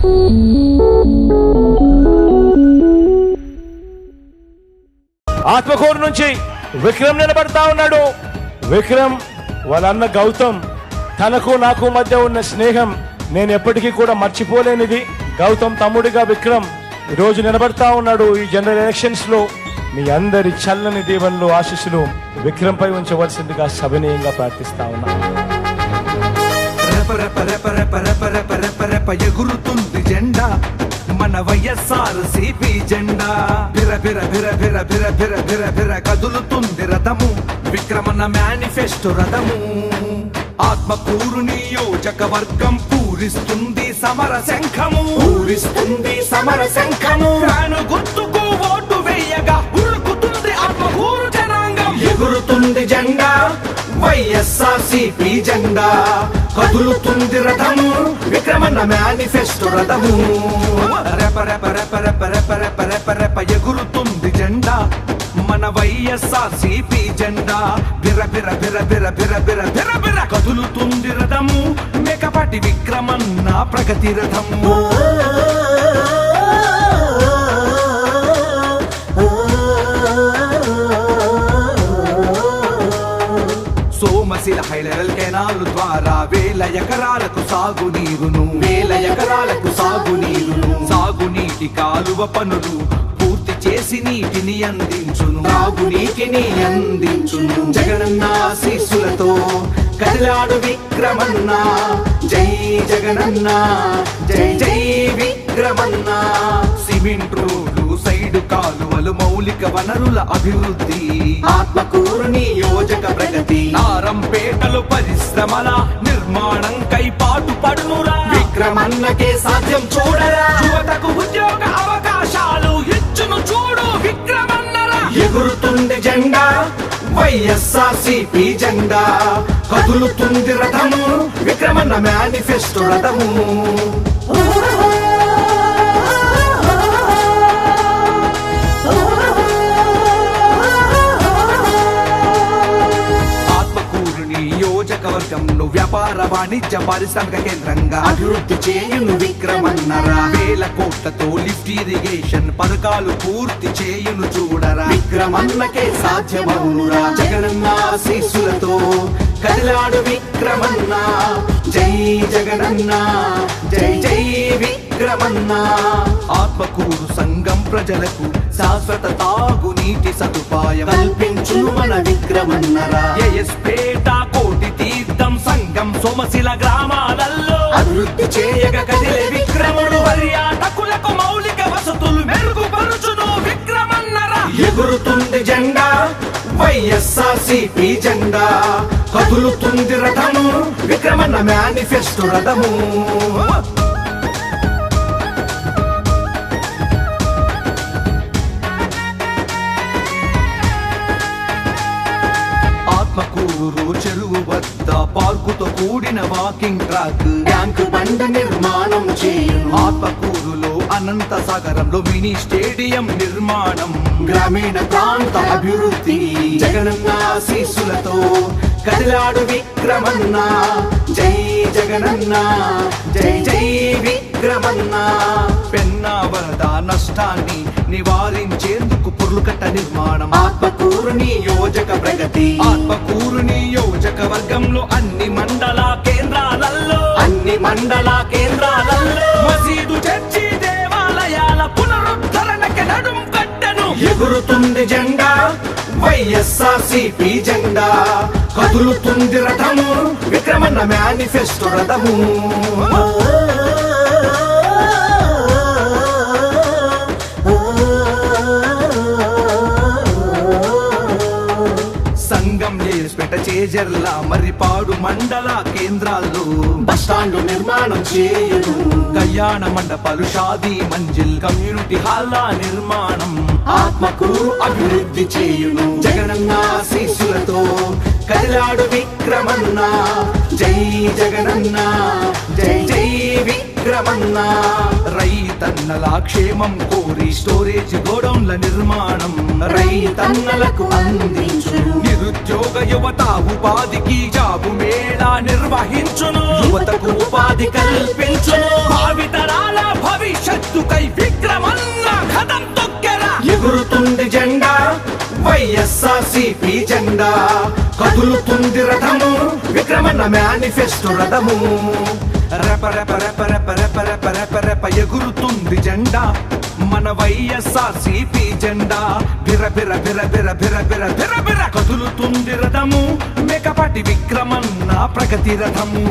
ఆత్మకూరు నుంచి విక్రమ్ నిలబడతా ఉన్నాడు. విక్రమ్ వాళ్ళ అన్న గౌతమ్ తనకు నాకు మధ్య ఉన్న స్నేహం నేను ఎప్పటికీ కూడా మర్చిపోలేనిది. గౌతమ్ తమ్ముడిగా విక్రమ్ ఈరోజు రోజు నిలబడతా ఉన్నాడు ఈ జనరల్ ఎలక్షన్స్లో. మీ అందరి చల్లని దీవెనలు ఆశీస్సులు విక్రమ్ పై ఉంచవలసిందిగా సభనీయంగా ప్రార్థిస్తా ఉన్నా. రెప జెండా మన వైఎస్ఆర్ సిపి జెండా. బిర బిర బిర బిర బిర బిర బిర బిర కదులుతుంది రథము విక్రమణ మేనిఫెస్టో రథము. ఆత్మకూరు నియోజకవర్గం పూరిస్తుంది సమర శంఖము. పూరిస్తుంది సమర శంఖము. ఫ్యాను గుర్తుకు ఓటు వేయగా ఉరుకుతుంది ఆత్మకూరు జనాంగం. ఎగురుతుంది జెండా వైఎస్ఆర్ సిపి జెండా. కదులుతుంది రథము విక్రమణ మేనిఫెస్టో రథము. రెప రెప రెప రెప రెప రెప రెప రెప ఎగురుతుంది జెండా మన వైఎస్ఆర్ సిపి జెండా. బిర బిర బిర బిర బిర బిర బిర బిర కదులుతుంది రథము మేకపాటి విక్రమన్న ప్రగతి రథము. కెనాల్ ద్వారా వేల ఎకరాలకు సాగునీరును వేల ఎకరాలకు సాగునీరును సాగునీటి కాలువ పనులు పూర్తి చేసి నీటిని అందించును. సాగునీటిని అందించును. జగనన్న ఆశీస్సులతో కదిలాడు విక్రమన్న. జై జగనన్న. జై జై విక్రమన్న. సిమెంట్ రోడ్లు సైడ్ కాలువలు మౌలిక వనరుల అభివృద్ధి. ఆత్మకూరు నియోజక ప్రగతి. నా పరిశ్రమల నిర్మాణం కై పాటు పడునురా విక్రమన్నకే సాధ్యం చూడరా. యువతకు ఉద్యోగ అవకాశాలు ఇచ్చును చూడు విక్రమన్నరా. ఎగురుతుంది జెండా వైఎస్ఆర్ సిపి జెండా. కదులుతుంది రథము విక్రమన్న మేనిఫెస్టో రథము. వ్యాపార వాణిజ్య పారిశ్రామిక కేంద్రంగా అభివృద్ధి చేయును విక్రమన్నరా వేల కోట్లతో లిఫ్ట్ ఇరిగేషన్ పథకాలు పూర్తి చేయును చూడరా. విక్రమన్నకే సాధ్యమవునురా. జగనన్న ఆశీస్సులతో కదిలాడు విక్రమన్న. జై జగనన్న. జై జై విక్రమన్న. ఆత్మకూరు సంఘం ప్రజలకు శాశ్వత తాగునీటి సదుపాయం. కల్పించు మన విక్రమన్నరా. ఎస్పే సోమశిల గ్రామాలలో అభివృద్ధి చేయగ కదిలే విక్రముడు పర్యాటకులకు మౌలిక వసతులు మెరుగుపరుచును విక్రమన్నరా. ఎగురుతుంది జెండా వైఎస్ఆర్ సిపి జెండా. కదులుతుంది రథము విక్రమన్న మేనిఫెస్టో రథము. ఆత్మకూరు కూడిన వాకింగ్ ట్రాక్. ట్యాంక్ బండ నిర్మాణం చేయు ఆత్మకూరులో అనంత సాగరంలో మినీ స్టేడియం నిర్మాణం. గ్రామీణ ప్రాంత అభివృద్ధి. జగనన్న ఆశీస్సులతో కదిలాడు విక్రమన్న. జై జగనన్న. జై జై విక్రమన్న. పెన్నా వరద నష్టాన్ని నివారించేందుకు పుర్లుకట్ట నిర్మాణం. ఆత్మకూరు నియోజక ప్రగతి. ఆత్మకూరు నియోజకవర్గంలో అన్ని అన్ని మండల కేంద్రాలలో మసీదు చర్చి దేవాలయాల పునరుద్ధరణకి నడుం కట్టెను ఎగురుతుంది జెండా వైఎస్ఆర్సిపి జెండా. కదులుతుంది రథము విక్రమన్న మేనిఫెస్టో రథము. సంఘం చేసిపెట్ట చేజర్ల మర్రిపాడు మండల కేంద్రాల్లో బస్టాండ్ నిర్మాణం చేయును కళ్యాణ మండపాలు షాదీ మంజిల్ కమ్యూనిటీ హాల్ల నిర్మాణం. ఆత్మకూరు అభివృద్ధి చేయును. జగనన్న ఆశీస్సులతో కదిలాడు విక్రమన్న. జై జగనన్న. జై జై విక్రమన్న. రైతన్నల క్షేమం కోరి స్టోరేజ్ గోడౌన్ల నిర్మాణం. రైతన్నలకు అందించు నిరుద్యోగ యువత ఉపాధికి జాబు మేళా నిర్వహించును. యువతకు ఉపాధి కల్పించును. భావితరాల భవిష్యత్తుకై విక్రమన్న కథం తొక్కెరా. ఎగురుతుంది జెండా. వైఎస్ఆర్ సిపి జెండా. కదులుతుంది రథము విక్రమణ మేనిఫెస్టో రథము. రెప రెప రెప రెప రెప రెప రెప రెప ఎగురుతుంది జెండా. మన వైఎస్ఆర్సీపీ జెండా. బిర బిర బిర బిర బిర బిర బిర బిర కదులుతుంది రథము మేకపాటి విక్రమన్న ప్రగతి రథము.